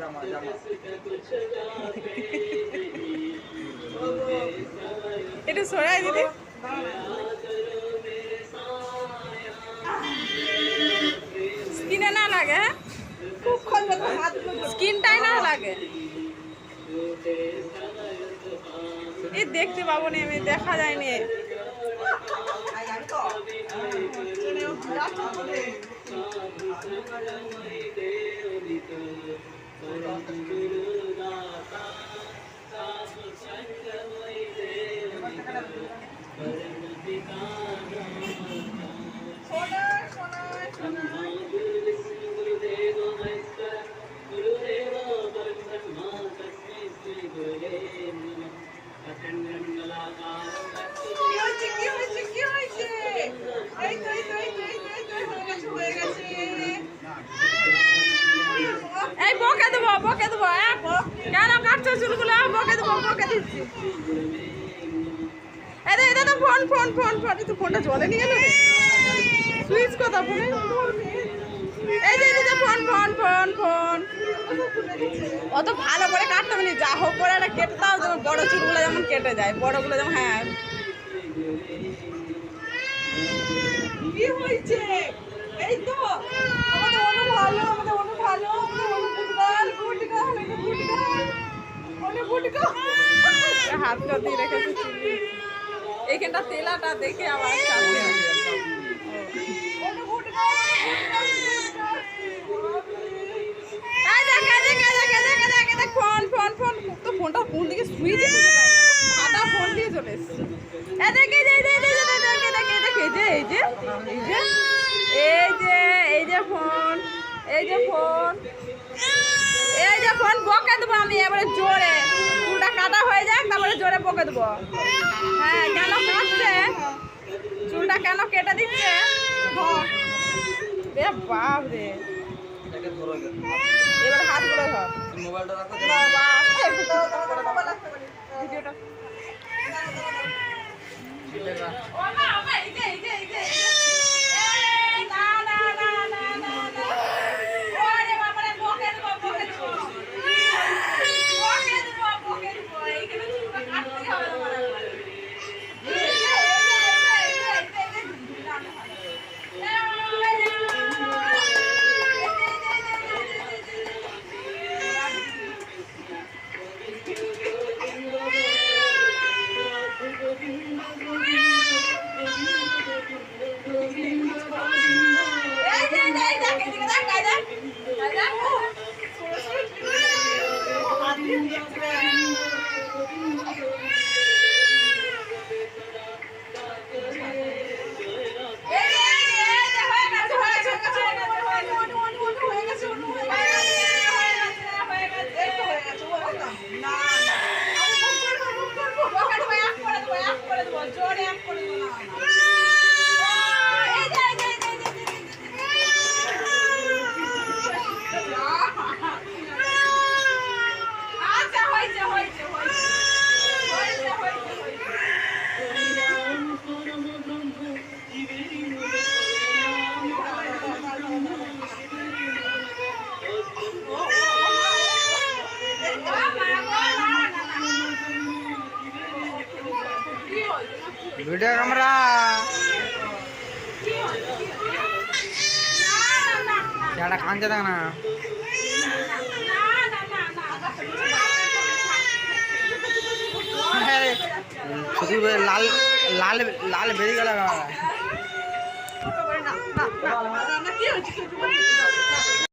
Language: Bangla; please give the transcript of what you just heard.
জামা জামা একটু সরাই দিদি। স্কিনে না লাগে হ্যাঁ? স্কিনটাই না লাগে। এই দেখতে পাবো না আমি দেখা যায়নি। কাটছো চুলগুলো বকে দেবো বকে দিচ্ছি। এদের এদের তো ফোন ফোন ফোন ফোন। তো ফোনটা জলে নিয়ে গেল। সুইচ কথা ফোনে এই যে ফোন ফোন ফোন ফোন। অত ভালো করে কাটতে হবে যা হোক করে একটা কেটে দাও, যেমন বড় চুলগুলো যেমন কেটে যায়, বড়গুলো যেমন হ্যাঁ। কি হয়েছে? এই তো। হাতটা দিয়ে রেখেছে এইখানটা তেলাটা দেখে আবার দেখ, দেখ, দেখ, দেখ, দেখ, দেখ, ফোন ফোন ফোন তো ফোনটা দিয়ে চলে এই দেখ, এই যে, এই যে, এই যে, এই যে, দেখ, দেখ, দেখ, ফোন এই যে এই যে বকে দেবো আমি এবারে জোরে চুলটা কাটা হয়ে জোরে বকে দেবো। হ্যাঁ কেন কাটছে? চুলটা কেন কেটে দিচ্ছে? রে বাপ রে এটাকে হাত গে। এবার ধর ভিডিওটা ও মা ও মা এই যে এই যে এই যে এই না না না না না না ওরে বাবা রে বকে দেবো বকে দেবো বকে দেবো বকে দেবো এইখানে চুলটা কাটতে হবে আমার এই যে এই যে এই যে এই যে এই যে না না এই যে এই যে এই দেখ এদিকে দেখ এই দেখ এই দেখ এই যে এই যে এই যে হয়ে গেছে হয়ে গেছে হয়ে গেছে হয়ে গেছে অনু অনু অনু হয়ে গেছে অনু হয়ে গেছে হয়ে গেছে হয়ে গেছে এই তো হয়ে গেছে ও না না না আমি ফোন করব ফোন করব বকে দেবো এক করে দেবো এক করে দেবো জোরে এক করে দেবো না এই যে এই যে এই যে এই যে আচ্ছা হয়েছে হয়েছে হয়েছে হয়েছে হয়েছে হয়েছে ভিডিও ক্যামেরা। চেহারা কাঁদছে দেখ না। শুধু লাল লাল লাল বেরিয়ে গেল কি